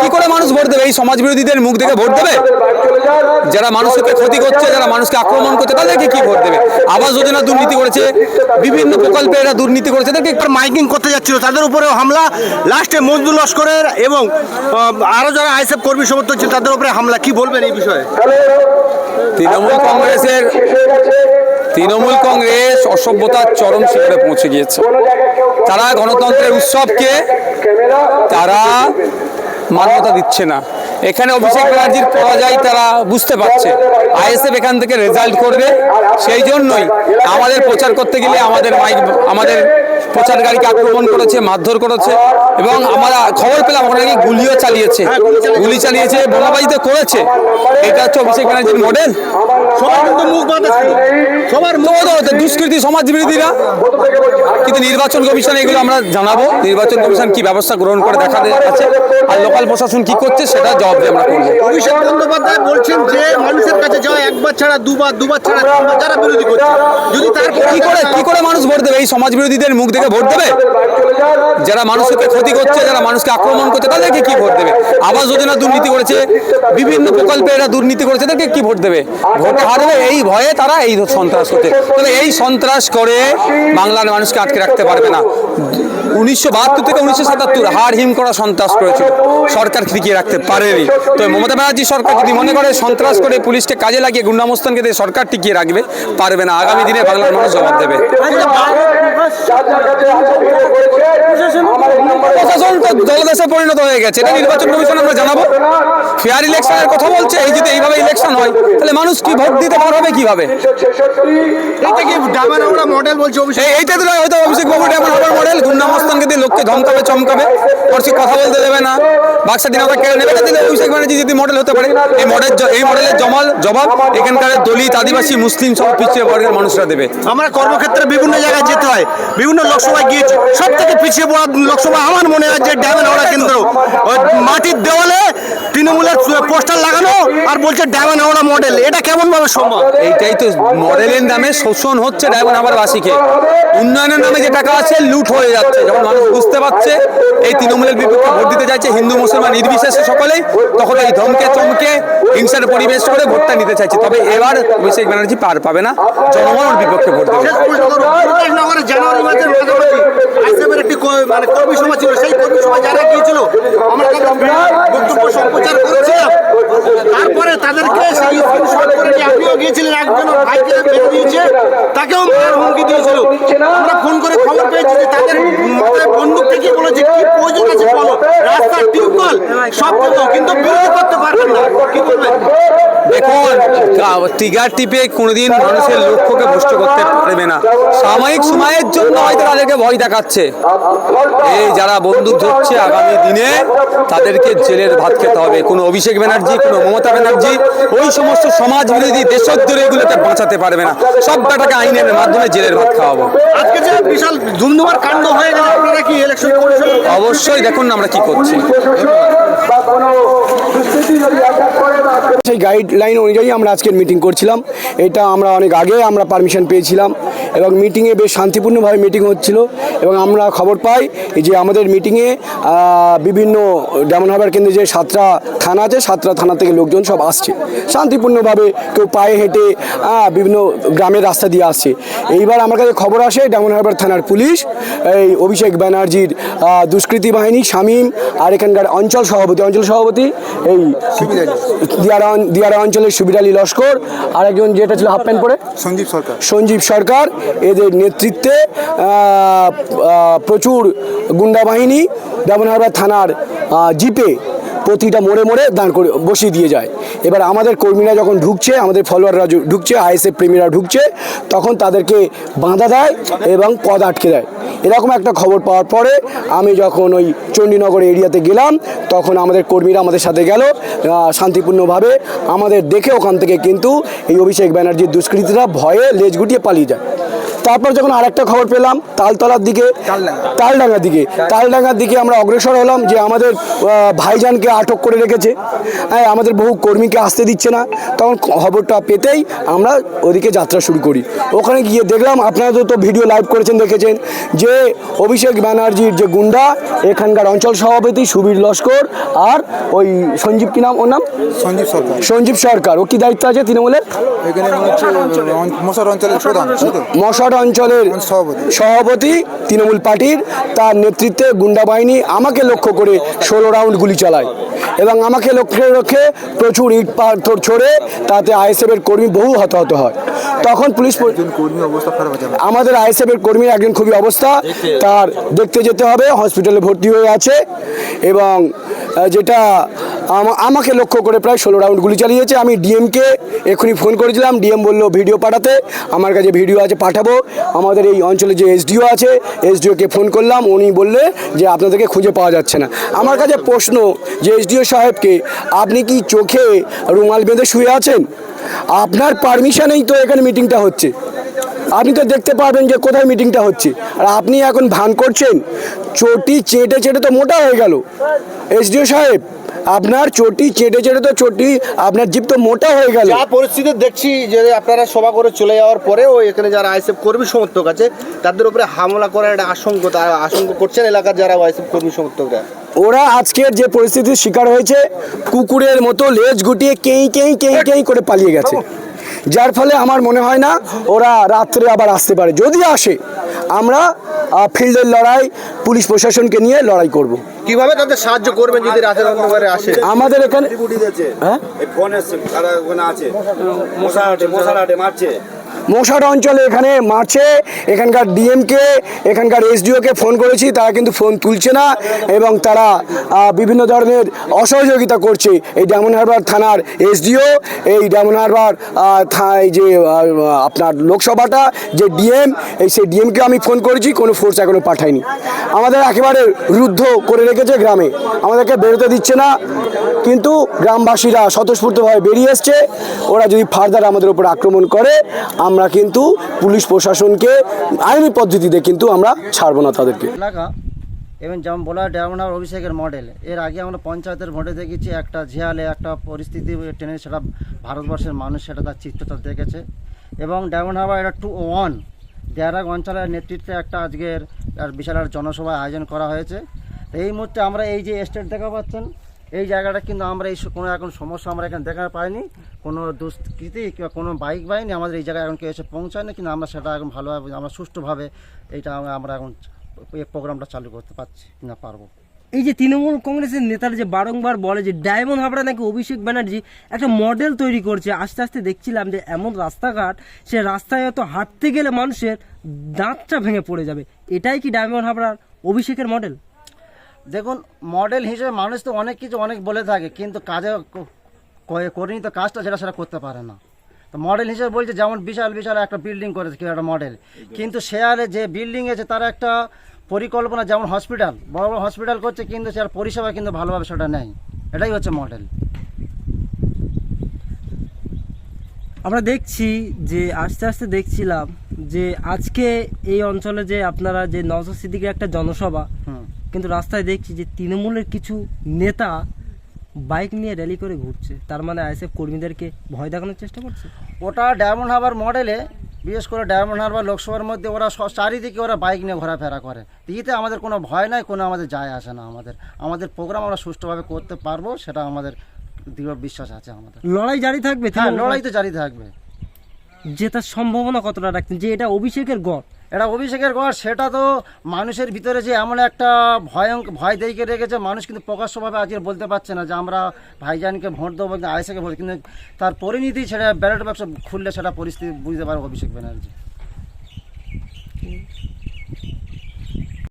কি করে মানুষ ভোট দেবে? এই সমাজ বিরোধীদের মুখ দেখে ভোট দেবে? যারা মানুষকে ক্ষতি করছে, যারা মানুষকে আক্রমণ করছে, তাদেরকে কি ভোট দেবে? আবাস যোজনা দুর্নীতি করেছে, বিভিন্ন প্রকল্পে এরা দুর্নীতি করেছে। তাদেরকে একবার মাইকিং করতে যাচ্ছিল। তাদের উপরেও হামলা, লাস্টে মজদুর লস্করের এবং আরও যারা আইসএফ কর্মী সমর্থক ছিল, তাদের উপরে হামলা। কি বলবেন এই বিষয়ে? তৃণমূল কংগ্রেসের তৃণমূল কংগ্রেস অসভ্যতার চরম শিখরে পৌঁছে গিয়েছে। তারা গণতন্ত্রের উৎসবকে, তারা মান্যতা দিচ্ছে না। এখানে অভিষেক ব্যানার্জির পরাজয় তারা বুঝতে পারছে। আইএসএফ এখান থেকে রেজাল্ট করবে। সেই জন্যই আমাদের প্রচার করতে গেলে আমাদের মাইক আমাদের প্রচার গাড়িকে আক্রমণ করেছে মারধর করেছে এবং আমরা খবর পেলাম ওখানে নাকি গুলিও চালিয়েছে। গুলি চালিয়েছে। বোমাবাজিতে করেছে। এটা হচ্ছে অভিষেক ব্যানার্জির মডেল সবার দুষ্কৃতি সমাজ বিরোধীরা। কিন্তু নির্বাচন কমিশন এগুলো আমরা জানাব। নির্বাচন কমিশন কি ব্যবস্থা গ্রহণ করে দেখা আছে আর লোকাল প্রশাসন কি করছে সেটা জবাব দিয়ে আমরা করব। অভিষেক বন্দ্যোপাধ্যায় বলছেন যে মানুষের কাছে যাওয়া একবার ছাড়া দুবার দুবার ছাড়া যারা বিরোধী করছে যদি তার কি করে কি করে মানুষ ভোট দেবে? এই সমাজ বিরোধীদের মুখ দেখে ভোট দেবে? যারা মানুষকে ক্ষতি করছে, যারা মানুষকে আক্রমণ করছে, তাদেরকে কি ভোট দেবে? আবাস যোজনা দুর্নীতি করেছে, বিভিন্ন প্রকল্পে এরা দুর্নীতি করেছে, তাদেরকে কি ভোট দেবে? ভোট হারবে, এই ভয়ে তারা এই সন্ত্রাস করছে। তবে এই সন্ত্রাস করে বাংলার মানুষকে আটকে রাখতে পারবে না। উনিশশো বাহাত্তর থেকে উনিশশো সাতাত্তর হার হিম করা সন্ত্রাস করেছিল। সরকার টিকিয়ে রাখতে পারেনি। তো মমতা ব্যানার্জি সরকার যদি মনে করে সন্ত্রাস করে পুলিশকে কাজে লাগিয়ে গুন্ডামস্তানকে দিয়ে সরকার টিকিয়ে রাখবে, পারবে না। আগামী দিনে বাংলার মানুষ জবাব দেবে। প্রশাসন তো দলদেশে পরিণত হয়ে গেছে। এটা নির্বাচন কমিশন আমরা জানাব। ফেয়ার ইলেকশনের কথা বলছে এই যদি এইভাবে ইলেকশন হয় তাহলে মানুষ কি ভোট দিতে পার হবে কীভাবে? এটা কি ডামান আমরা মডেল বলছে অভিষেক? এই এইটা তো হয়তো অভিষেক বাবু এমন হবে মডেল গুন্ডামস্তানকে দিয়ে লোককে ধমকাবে চমকাবে। পরশি কথা বলতে দেবে না। বাক্সা দিন আমরা কেড়ে নেবে এটা দিলে অভিষেক ব্যানার্জি যদি মডেল হতে পারে এই মডেল এই মডেলের জমাল জবাব এখানকার দলিত আদিবাসী মুসলিম সব পিছিয়ে বর্গের মানুষরা দেবে। আমরা কর্মক্ষেত্রে বিভিন্ন জায়গায় যেতে হয়। বিভিন্ন লোকসভায় গিয়েছি। সব থেকে পিছিয়ে পড়া লোকসভা আমার মনে হয় যে ড্যামের হাওড়া কেন্দ্র। মাটির দেওয়ালে তৃণমূলের পোস্টার লাগানো আর বলছে ড্যামের হাওড়া মডেল। এটা কেমন ভাবে সম্ভব? এইটাই তো মডেলের নামে শোষণ হচ্ছে ডায়মন্ড হাবার বাসীকে উন্নয়নের নামে যে টাকা আছে লুট হয়ে যাচ্ছে। যখন মানুষ বুঝতে পারছে এই তৃণমূলের বিপক্ষে ভোট দিতে চাইছে হিন্দু মুসলমান নির্বিশেষে সকলেই তখন এই ধমকে চমকে হিংসার পরিবেশ করে ভোটটা নিতে চাইছে। তবে এবার অভিষেক ব্যানার্জি পার পাবে না। জনগণ ওর বিপক্ষে ভোট দেবে। মানে তারপরে তাদেরকে আপনিও গিয়েছিলেন একজন ভাইকে মেরে দিয়েছে, তাকেও মারার হুমকি দিয়েছিল। আমরা ফোন করে খবর পেয়েছি যে তাদের মাথায় বন্দুক থেকে বলেছে, কি প্রয়োজন আছে বলো? রাস্তা টিউবওয়েল সব কিন্তু বিরোধী করতে পারবেন না। কি করবেন দেখুন টিগার টিপে কোনোদিন মানুষের লক্ষ্যকে ভ্রষ্ট করতে পারবে না। সাময়িক সময়ের জন্য হয়তো তাদেরকে ভয় দেখাচ্ছে। এই যারা বন্দুক ধরছে আগামী দিনে তাদেরকে জেলের ভাত খেতে হবে। কোনো অভিষেক ব্যানার্জি কোনো মমতা ব্যানার্জি ওই সমস্ত সমাজ বিরোধী দেশদ্রোহী এগুলোকে বাঁচাতে পারবে না। সব কটাকে আইনের মাধ্যমে জেলের ভাত খাওয়াবো। আজকে যে বিশাল ধুমধুমার কাণ্ড হয়ে গেল আপনারা কি ইলেকশন অবশ্যই দেখুন না আমরা কি করছি। সেই গাইডলাইন অনুযায়ী আমরা আজকের মিটিং করছিলাম। এটা আমরা অনেক আগে আমরা পারমিশন পেয়েছিলাম এবং মিটিংয়ে বেশ শান্তিপূর্ণভাবে মিটিং হচ্ছিল এবং আমরা খবর পাই যে আমাদের মিটিংয়ে বিভিন্ন ডায়মন্ড হারবার কেন্দ্রে যে সাতটা থানা আছে সাতটা থানা থেকে লোকজন সব আসছে। শান্তিপূর্ণভাবে কেউ পায়ে হেঁটে বিভিন্ন গ্রামের রাস্তা দিয়ে আসছে। এইবার আমার কাছে খবর আসে হারবার থানার পুলিশ এই অভিষেক ব্যানার্জির দুষ্কৃতী বাহিনী শামীম আর এখানকার অঞ্চল সভাপতি অঞ্চল সভাপতি এই দিয়ারা দিয়ারা অঞ্চলের সুবির আলী লস্কর আর একজন যেটা ছিল হাফ প্যান্ট পরে? সঞ্জীব সরকার। সঞ্জীব সরকার এদের নেতৃত্বে প্রচুর গুন্ডা বাহিনী ডায়মন্ডহারবার থানার জিপে প্রতিটা মোড়ে মোড়ে দাঁড় করে বসিয়ে দিয়ে যায়। এবার আমাদের কর্মীরা যখন ঢুকছে, আমাদের ফলোয়াররা ঢুকছে আইএসএফ প্রেমীরা ঢুকছে, তখন তাদেরকে বাঁধা দেয় এবং পদ আটকে দেয়। এরকম একটা খবর পাওয়ার পরে আমি যখন ওই চণ্ডীনগর এরিয়াতে গেলাম, তখন আমাদের কর্মীরা আমাদের সাথে গেল শান্তিপূর্ণভাবে। আমাদের দেখে ওখান থেকে কিন্তু এই অভিষেক ব্যানার্জির দুষ্কৃতীরা ভয়ে লেজ গুটিয়ে পালিয়ে যায়। তারপর যখন আরেকটা খবর পেলাম তালতলার দিকে তালডাঙ্গার দিকে। তালডাঙ্গার দিকে আমরা অগ্রসর হলাম যে আমাদের ভাইজানকে আটক করে রেখেছে। হ্যাঁ আমাদের বহু কর্মীকে আসতে দিচ্ছে না। তখন খবরটা পেতেই আমরা ওদিকে যাত্রা শুরু করি। ওখানে গিয়ে দেখলাম আপনারা তো ভিডিও লাইভ করেছেন দেখেছেন যে অভিষেক ব্যানার্জির যে গুন্ডা এখানকার অঞ্চল সভাপতি সুবীর লস্কর আর ওই সঞ্জীব কি নাম ওর নাম? সঞ্জীব সরকার। সঞ্জীব সরকার। ও কি দায়িত্ব আছে তৃণমূলের? মশার মশাট অঞ্চলের সভাপতি। তৃণমূল পার্টির তার নেতৃত্বে গুন্ডা বাহিনী আমাকে লক্ষ্য করে ষোলো রাউন্ড গুলি চালায় এবং আমাকে লক্ষ্যে রেখে প্রচুর ইট পাথর ছড়ে তাতে আইএসএফ এর কর্মী বহু হতাহত হয় তখন পুলিশ। আমাদের আইএসএফ এর কর্মীর একজন খুবই অবস্থা তার দেখতে যেতে হবে হসপিটালে ভর্তি হয়ে আছে এবং যেটা আমাকে লক্ষ্য করে প্রায় ষোলো রাউন্ড গুলি চালিয়েছে। আমি ডিএমকে এক্ষুনি ফোন করেছিলাম। ডিএম বলল, ভিডিও পাঠাতে। আমার কাছে ভিডিও আছে, পাঠাবো। আমাদের এই অঞ্চলে যে এসডিও আছে এসডিওকে ফোন করলাম। উনি বললে যে, আপনাদেরকে খুঁজে পাওয়া যাচ্ছে না। আমার কাছে প্রশ্ন, যে এসডিও সাহেবকে, আপনি কি চোখে রুমাল বেঁধে শুয়ে আছেন? আপনার পারমিশনেই তো এখানে মিটিংটা হচ্ছে। আপনি তো দেখতে পারবেন যে, কোথায় মিটিংটা হচ্ছে। আর আপনি এখন ভান করছেন। চটি চেটে চেটে তো মোটা হয়ে গেল। এসডিও সাহেব আপনার চটি চেটে চেটে তো চটি আপনার জিপ তো মোটা হয়ে গেল। যা পরিস্থিতি দেখছি যে আপনারা সভা করে চলে যাওয়ার পরে পরেও এখানে যারা আইএসএফ কর্মী সমর্থক আছে তাদের উপরে হামলা করার একটা আশঙ্ক তারা আশঙ্কা করছেন এলাকার যারা আইএসএফ কর্মী সমর্থকরা। ওরা আজকের যে পরিস্থিতির শিকার হয়েছে কুকুরের মতো লেজ গুটিয়ে কেই কেই কেই কেই করে পালিয়ে গেছে। যার ফলে আমার মনে হয় না ওরা রাত্রে আবার আসতে পারে। যদি আসে আমরা ফিল্ডের লড়াই পুলিশ প্রশাসনকে নিয়ে লড়াই করব। কীভাবে তাদের সাহায্য করবেন যদি রাতের অন্ধকারে আসে? আমাদের এখানে হ্যাঁ? ফোন আছে। হাটে মশার অঞ্চলে এখানে মারছে। এখানকার ডিএমকে এখানকার এসডিওকে ফোন করেছি, তারা কিন্তু ফোন তুলছে না এবং তারা বিভিন্ন ধরনের অসহযোগিতা করছে। এই ডায়মন্ড হারবার থানার এসডিও এই ডায়মন্ড হারবার যে আপনার লোকসভাটা, যে ডিএম এই সেই ডিএমকে আমি ফোন করেছি, কোনো ফোর্স এখনও পাঠায়নি। আমাদের একেবারে রুদ্ধ করে রেখেছে গ্রামে। আমাদেরকে বেরোতে দিচ্ছে না, কিন্তু গ্রামবাসীরা স্বতঃস্ফূর্তভাবে বেরিয়ে এসছে। ওরা যদি ফার্দার আমাদের উপর আক্রমণ করে, আমরা কিন্তু পুলিশ প্রশাসনকে আইনি পদ্ধতিতে কিন্তু আমরা ছাড়বো না তাদেরকে। এলাকা এবং যেমন বলা হয় ডায়মন্ড অভিষেকের মডেল এর আগে আমরা পঞ্চায়েতের ভোটে দেখেছি একটা ঝিয়ালে, একটা পরিস্থিতি টেনে সেটা ভারতবর্ষের মানুষ সেটা তার চিত্রটা দেখেছে। এবং হারবার এটা টু ওয়ান দেয়ারাগ অঞ্চলের নেতৃত্বে একটা আজকের বিশাল জনসভা আয়োজন করা হয়েছে। এই মুহূর্তে আমরা এই যে স্টেট দেখা পাচ্ছেন এই জায়গাটা কিন্তু আমরা এই কোনো এখন সমস্যা আমরা এখানে দেখা পাইনি। কোনো দুষ্কৃতি কিংবা কোনো বাইক বাহিনী আমাদের এই জায়গায় এখন কেউ এসে পৌঁছায়নি কিন্তু আমরা সেটা এখন ভালোভাবে আমরা সুষ্ঠুভাবে এইটা আমরা এখন এই প্রোগ্রামটা চালু করতে পারছি না পারব। এই যে তৃণমূল কংগ্রেসের নেতারা যে বারংবার বলে যে ডায়মন্ড হাবড়া নাকি অভিষেক ব্যানার্জি একটা মডেল তৈরি করছে, আস্তে আস্তে দেখছিলাম যে এমন রাস্তাঘাট, সে রাস্তায় হয়তো হাঁটতে গেলে মানুষের দাঁতটা ভেঙে পড়ে যাবে। এটাই কি ডায়মন্ড হাবড়ার অভিষেকের মডেল? দেখুন মডেল হিসেবে মানুষ তো অনেক কিছু অনেক বলে থাকে কিন্তু কাজে ক- ক- তো কাজটা যেটা সেটা করতে পারে না। তো মডেল হিসেবে বলছে যেমন বিশাল বিশাল একটা বিল্ডিং করেছে কেউ একটা মডেল কিন্তু শেয়ারে যে বিল্ডিং আছে তার একটা পরিকল্পনা যেমন হসপিটাল বড় বড় হসপিটাল করছে কিন্তু সে পরিষেবা কিন্তু ভালোভাবে সেটা নেই। এটাই হচ্ছে মডেল আমরা দেখছি যে আস্তে আস্তে দেখছিলাম যে আজকে এই অঞ্চলে যে আপনারা যে নওসাদ সিদ্দিকের একটা জনসভা কিন্তু রাস্তায় দেখছি যে তৃণমূলের কিছু নেতা বাইক নিয়ে র্যালি করে ঘুরছে। তার মানে আইএসএফ কর্মীদেরকে ভয় দেখানোর চেষ্টা করছে? ওটা ডায়মন্ড হারবার মডেলে বিশেষ করে ডায়মন্ড হারবার লোকসভার মধ্যে ওরা চারিদিকে ওরা বাইক নিয়ে ঘোরাফেরা করে। তো এতে আমাদের কোনো ভয় নাই কোনো আমাদের যায় আসে না আমাদের। আমাদের প্রোগ্রাম আমরা সুষ্ঠুভাবে করতে পারব সেটা আমাদের দৃঢ় বিশ্বাস আছে আমাদের। লড়াই জারি থাকবে হ্যাঁ লড়াই তো জারি থাকবে। জেতার সম্ভাবনা কতটা রাখছেন? যে এটা অভিষেকের গড়। এটা অভিষেকের ঘর, সেটা তো মানুষের ভিতরে যে এমন একটা ভয়ঙ্ক, ভয় দেখে রেখেছে, মানুষ কিন্তু প্রকাশ্যভাবে আজকে বলতে পারছে না যে আমরা ভাইজানকে ভোট দেবো কিন্তু আইসাকে ভোট কিন্তু তার পরিণতি সেটা ব্যালট বাক্স খুললে সেটা পরিস্থিতি বুঝতে পারব অভিষেক ব্যানার্জি।